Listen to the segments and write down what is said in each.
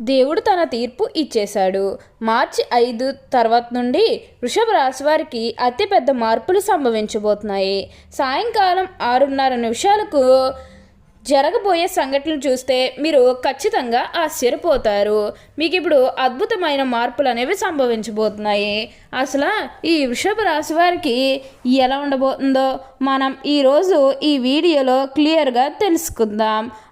దేవుడు తన తీర్పు ఇచ్చేశాడు. మార్చి ఐదు తర్వాత నుండి వృషభ రాశి వారికి అతిపెద్ద మార్పులు సంభవించబోతున్నాయి. సాయంకాలం ఆరున్నర నిమిషాలకు జరగబోయే సంఘటనలు చూస్తే మీరు ఖచ్చితంగా ఆశ్చర్యపోతారు. మీకు ఇప్పుడు అద్భుతమైన మార్పులు అనేవి సంభవించబోతున్నాయి. అసలు ఈ వృషభ రాశి వారికి ఎలా ఉండబోతుందో మనం ఈరోజు ఈ వీడియోలో క్లియర్గా తెలుసుకుందాం.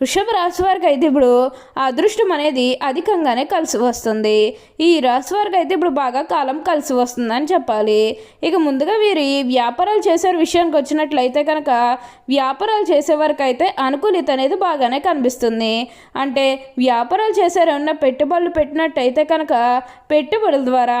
వృషభ రాశి వారికి అయితే ఇప్పుడు అదృష్టం అనేది అధికంగానే కలిసి వస్తుంది. ఈ రాశి వారికి అయితే ఇప్పుడు బాగా కాలం కలిసి వస్తుందని చెప్పాలి. ఇక ముందుగా వీరి వ్యాపారాలు చేసే విషయానికి వచ్చినట్లయితే కనుక వ్యాపారాలు చేసేవారికి అయితే అనుకూలిత అనేది బాగానే కనిపిస్తుంది. అంటే వ్యాపారాలు చేసేవారు ఏమన్నా పెట్టుబడులు పెట్టినట్టయితే కనుక పెట్టుబడుల ద్వారా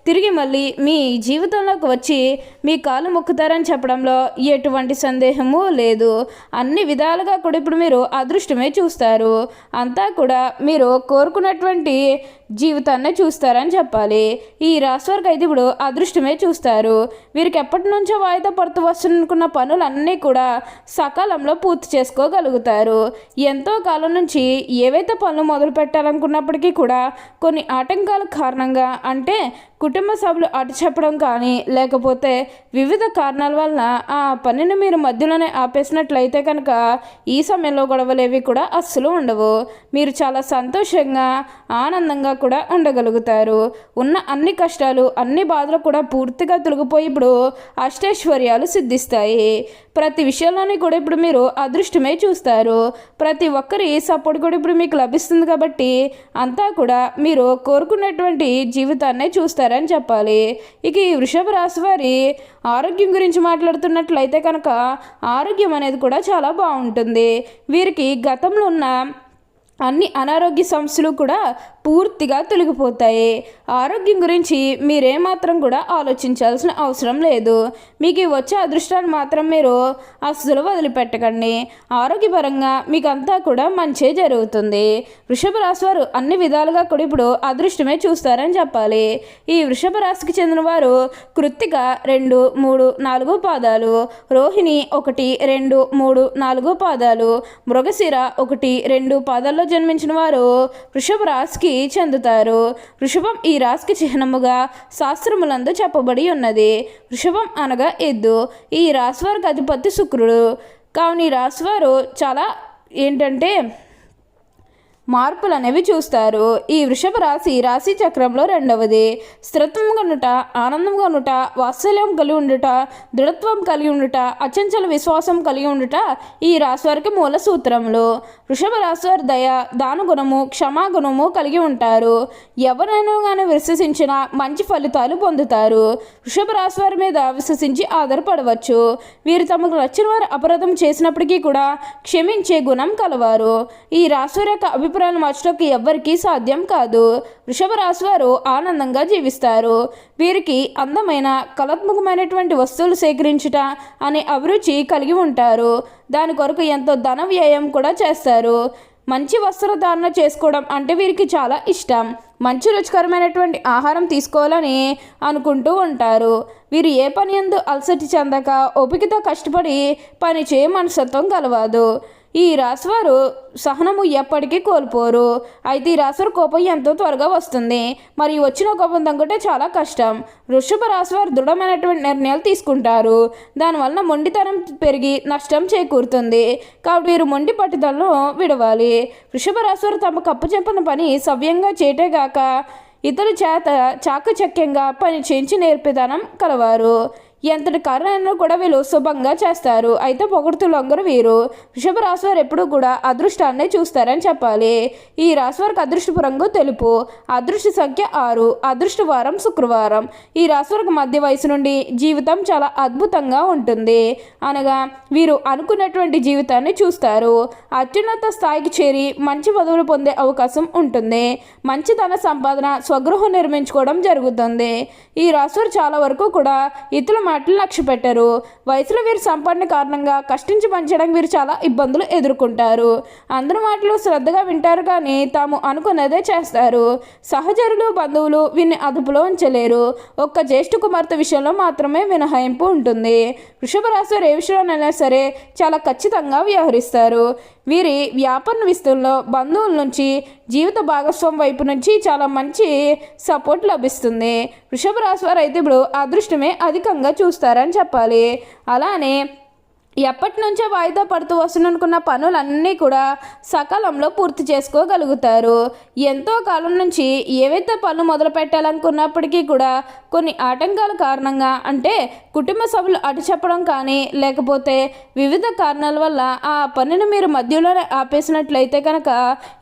తిరిగి మళ్ళీ మీ జీవితంలోకి వచ్చి మీ కాలు మొక్కుతారని చెప్పడంలో ఎటువంటి సందేహము లేదు. అన్ని విధాలుగా కూడా ఇప్పుడు మీరు అదృష్టమే చూస్తారు. అంతా కూడా మీరు కోరుకున్నటువంటి జీవితాన్ని చూస్తారని చెప్పాలి. ఈ రాశి వారికి అయితే ఇప్పుడు అదృష్టమే చూస్తారు. వీరికి ఎప్పటి నుంచో వాయిదా పడుతూ వస్తున్నకున్న పనులన్నీ కూడా సకాలంలో పూర్తి చేసుకోగలుగుతారు. ఎంతో కాలం నుంచి ఏవైతే పనులు మొదలు పెట్టాలనుకున్నప్పటికీ కూడా కొన్ని ఆటంకాల కారణంగా అంటే కుటుంబ సభ్యులు అటు చెప్పడం కానీ లేకపోతే వివిధ కారణాల వలన ఆ పనిని మీరు మధ్యలోనే ఆపేసినట్లయితే కనుక ఈ సమయంలో గొడవలేవి కూడా అస్సలు ఉండవు. మీరు చాలా సంతోషంగా ఆనందంగా కూడా ఉండగలుగుతారు. ఉన్న అన్ని కష్టాలు అన్ని బాధలు కూడా పూర్తిగా తొలగిపోయి ఇప్పుడు అష్టైశ్వర్యాలు సిద్ధిస్తాయి. ప్రతి విషయంలోని కూడా ఇప్పుడు మీరు అదృష్టమే చూస్తారు. ప్రతి ఒక్కరి సపోర్ట్ కూడా ఇప్పుడు మీకు లభిస్తుంది కాబట్టి అంతా కూడా మీరు కోరుకున్నటువంటి జీవితాన్నే అని చెప్పాలి. ఇక ఈ వృషభ రాశి వారి ఆరోగ్యం గురించి మాట్లాడుతున్నట్లయితే కనుక ఆరోగ్యం అనేది కూడా చాలా బాగుంటుంది. వీరికి గతంలో ఉన్న అన్ని అనారోగ్య సమస్యలు కూడా పూర్తిగా తొలగిపోతాయి. ఆరోగ్యం గురించి మీరేమాత్రం కూడా ఆలోచించాల్సిన అవసరం లేదు. మీకు ఈ వచ్చే అదృష్టాన్ని మాత్రం మీరు అస్సలు వదిలిపెట్టకండి. ఆరోగ్యపరంగా మీకు అంతా కూడా మంచే జరుగుతుంది. వృషభ రాశి వారు అన్ని విధాలుగా కూడా ఇప్పుడు అదృష్టమే చూస్తారని చెప్పాలి. ఈ వృషభ రాశికి చెందిన వారు కృత్తిక రెండు మూడు నాలుగు పాదాలు రోహిణి ఒకటి రెండు మూడు నాలుగు పాదాలు మృగశిర ఒకటి రెండు పాదాల్లో జన్మించిన వారు వృషభ రాశికి చెందుతారు. వృషభం ఈ రాశికి చిహ్నముగా శాస్త్రములందు చెప్పబడి ఉన్నది. వృషభం అనగా ఎద్దు. ఈ రాశివారికి అధిపతి శుక్రుడు. కావున ఈ రాశివారు చాలా ఏంటంటే మార్పులు అనేవి చూస్తారు. ఈ వృషభ రాశి రాశి చక్రంలో రెండవది. స్థిరత్వంగా ఉండుట ఆనందంగా ఉండుట వాత్సల్యం కలిగి ఉండుట దృఢత్వం కలిగి ఉండుట అచంచల విశ్వాసం కలిగి ఉండుట ఈ రాశి వారికి మూల సూత్రములు. వృషభ రాశి వారి దయ దానుగుణము క్షమాగుణము కలిగి ఉంటారు. ఎవరైనా కానీ విశ్వసించిన మంచి ఫలితాలు పొందుతారు. వృషభ రాశి వారి మీద విశ్వసించి ఆధారపడవచ్చు. వీరు తమకు నచ్చిన వారు అపరాధం చేసినప్పటికీ కూడా క్షమించే గుణం కలవారు. ఈ రాశి వారి యొక్క అభిప్రాయాలు మార్చడానికి ఎవ్వరికీ సాధ్యం కాదు. వృషభ రాశి వారు ఆనందంగా జీవిస్తారు. వీరికి అందమైన కళాత్మకమైనటువంటి వస్తువులు సేకరించుట అనే అభిరుచి కలిగి ఉంటారు. దాని కొరకు ఎంతో ధన వ్యయం కూడా చేస్తారు. మంచి వస్త్రధారణ చేసుకోవడం అంటే వీరికి చాలా ఇష్టం. మంచి రుచికరమైనటువంటి ఆహారం తీసుకోవాలని అనుకుంటూ ఉంటారు. వీరు ఏ పని ఎందు అలసటి చెందక ఓపికతో కష్టపడి పని చేయ మనసత్వం కలవాదు ఈ రాశివారు సహనము ఎప్పటికీ కోల్పోరు. అయితే ఈ రాశివారి కోపం ఎంతో త్వరగా వస్తుంది. మరి వచ్చిన కోపం తగ్గుంటే చాలా కష్టం. వృషభ రాశివారు దృఢమైనటువంటి నిర్ణయాలు తీసుకుంటారు. దానివల్ల మొండితనం పెరిగి నష్టం చేకూరుతుంది. కాబట్టి వీరు మొండి పట్టుదలను విడవాలి. వృషభ రాశివారు తమ కప్పు చెప్పిన పని సవ్యంగా చేయటేగాక ఇతరు చేత చాకచక్యంగా పని చేయించి నేర్పిదనం కలవారు. ఎంతటి కార్యాలను కూడా వీళ్ళు శుభంగా చేస్తారు. అయితే పొగడుతూ అందరూ వీరు వృషభ రాశి వారు ఎప్పుడూ కూడా అదృష్టాన్ని చూస్తారని చెప్పాలి. ఈ రాశి వారికి అదృష్టపు రంగు తెలుపు అదృష్ట సంఖ్య ఆరు అదృష్ట వారం శుక్రవారం. ఈ రాశి వారికి మధ్య వయసు నుండి జీవితం చాలా అద్భుతంగా ఉంటుంది. అనగా వీరు అనుకున్నటువంటి జీవితాన్ని చూస్తారు. అత్యున్నత స్థాయికి చేరి మంచి పదవులు పొందే అవకాశం ఉంటుంది. మంచి ధన సంపాదన స్వగృహం నిర్మించుకోవడం జరుగుతుంది. ఈ రాశివారు చాలా వరకు కూడా ఇతరుల మాటలు లక్ష్య పెట్టారు. వయసులో వీరు సంపన్న కారణంగా కష్టించి పనిచేయడానికి వీరు చాలా ఇబ్బందులు ఎదుర్కొంటారు. అందరి మాటలు శ్రద్ధగా వింటారు కానీ తాము అనుకున్నదే చేస్తారు. సహచరులు బంధువులు వీరిని అదుపులో ఉంచలేరు. ఒక్క జ్యేష్ఠ కుమార్తె విషయంలో మాత్రమే మినహాయింపు ఉంటుంది. వృషభ రాశి ఏ విషయంలోనైనా సరే చాలా ఖచ్చితంగా వ్యవహరిస్తారు. వీరి వ్యాపార విస్తరణలో బంధువుల నుంచి జీవిత భాగస్వామి వైపు నుంచి చాలా మంచి సపోర్ట్ లభిస్తుంది. వృషభ రాశి వారు అయితే ఇప్పుడు అదృష్టమే అధికంగా చూస్తారని చెప్పాలి. అలానే ఎప్పటి నుంచో వాయిదా పడుతూ వస్తున్ననుకున్న పనులన్నీ కూడా సకాలంలో పూర్తి చేసుకోగలుగుతారు. ఎంతో కాలం నుంచి ఏవైతే పనులు మొదలు పెట్టాలనుకున్నప్పటికీ కూడా కొన్ని ఆటంకాల కారణంగా అంటే కుటుంబ సభ్యులు అటు చెప్పడం కానీ లేకపోతే వివిధ కారణాల వల్ల ఆ పనిని మీరు మధ్యలోనే ఆపేసినట్లయితే కనుక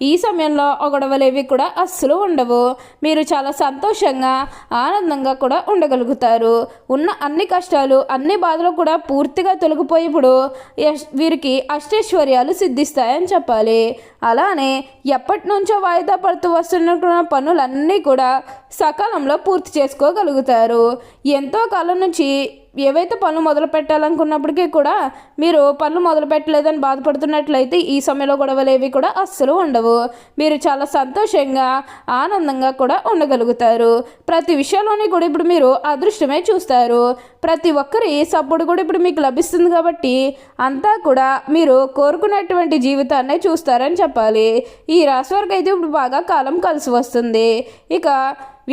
ఈ సమయంలో గొడవలేవి కూడా అస్సలు ఉండవు. మీరు చాలా సంతోషంగా ఆనందంగా కూడా ఉండగలుగుతారు. ఉన్న అన్ని కష్టాలు అన్ని బాధలు కూడా పూర్తిగా తొలగిపోయి ఇప్పుడు ఉన్నప్పుడు వీరికి అష్టైశ్వర్యాలు సిద్ధిస్తాయని చెప్పాలి. అలానే ఎప్పటి నుంచో వాయిదా పడుతూ వస్తున్న పనులన్నీ కూడా సకాలంలో పూర్తి చేసుకోగలుగుతారు. ఎంతో కాలం నుంచి ఏవైతే పనులు మొదలు పెట్టాలనుకున్నప్పటికీ కూడా మీరు పనులు మొదలు పెట్టలేదని బాధపడుతున్నట్లయితే ఈ సమయంలో గొడవలు ఏవి కూడా అస్సలు ఉండవు. మీరు చాలా సంతోషంగా ఆనందంగా కూడా ఉండగలుగుతారు. ప్రతి విషయంలోని కూడా ఇప్పుడు మీరు అదృష్టమే చూస్తారు. ప్రతి ఒక్కరి సపోర్ట్ కూడా ఇప్పుడు మీకు లభిస్తుంది కాబట్టి అంతా కూడా మీరు కోరుకున్నటువంటి జీవితాన్ని చూస్తారని చెప్పాలి. ఈ రాశి వరకు అయితే ఇప్పుడు బాగా కాలం కలిసి వస్తుంది. ఇక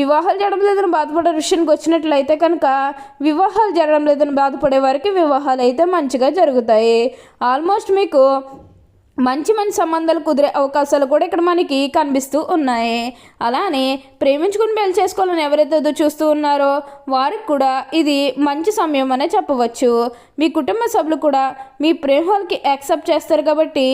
వివాహాలు జరగడం లేదని బాధపడే విషయానికి వచ్చినట్లయితే కనుక వివాహాలు జరగడం లేదని బాధపడే వారికి వివాహాలు అయితే మంచిగా జరుగుతాయి. ఆల్మోస్ట్ మీకు మంచి మంచి సంబంధాలు కుదిరే అవకాశాలు కూడా ఇక్కడ మనకి కనిపిస్తూ ఉన్నాయి. అలానే ప్రేమించుకుని పెళ్ళి చేసుకోవాలని ఎవరైతే చూస్తూ ఉన్నారో వారికి కూడా ఇది మంచి సమయం అనే చెప్పవచ్చు. మీ కుటుంబ సభ్యులు కూడా మీ ప్రేమలకి యాక్సెప్ట్ చేస్తారు కాబట్టి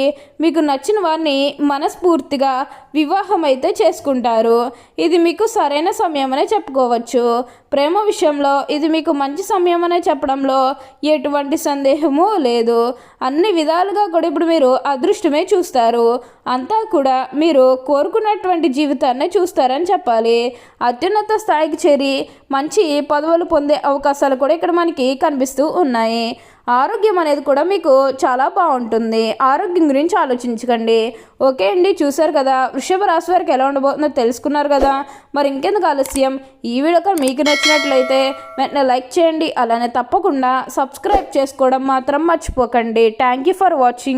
మీకు నచ్చిన వారిని మనస్ఫూర్తిగా వివాహం అయితే చేసుకుంటారు. ఇది మీకు సరైన సమయం అనే చెప్పుకోవచ్చు. ప్రేమ విషయంలో ఇది మీకు మంచి సమయం అనే చెప్పడంలో ఎటువంటి సందేహము లేదు. అన్ని విధాలుగా కూడా ఇప్పుడు మీరు అదృష్టమే చూస్తారు. అంతా కూడా మీరు కోరుకున్నటువంటి జీవితాన్ని చూస్తారని చెప్పాలి. అత్యున్నత స్థాయికి చేరి మంచి పదవులు పొందే అవకాశాలు కూడా ఇక్కడ మనకి కనిపిస్తూ ఉన్నాయి. ఆరోగ్యం అనేది కూడా మీకు చాలా బాగుంటుంది. ఆరోగ్యం గురించి ఆలోచించకండి. ఓకే అండి చూసారు కదా. వృషభ రాశి వారికి ఎలా ఉండబోతుందో తెలుసుకున్నారు కదా. మరి ఇంకెందుకు ఆలస్యం? ఈ వీడియో కానీ మీకు నచ్చినట్లయితే వెంటనే లైక్ చేయండి. అలానే తప్పకుండా సబ్స్క్రైబ్ చేసుకోవడం మాత్రం మర్చిపోకండి. Thank you for watching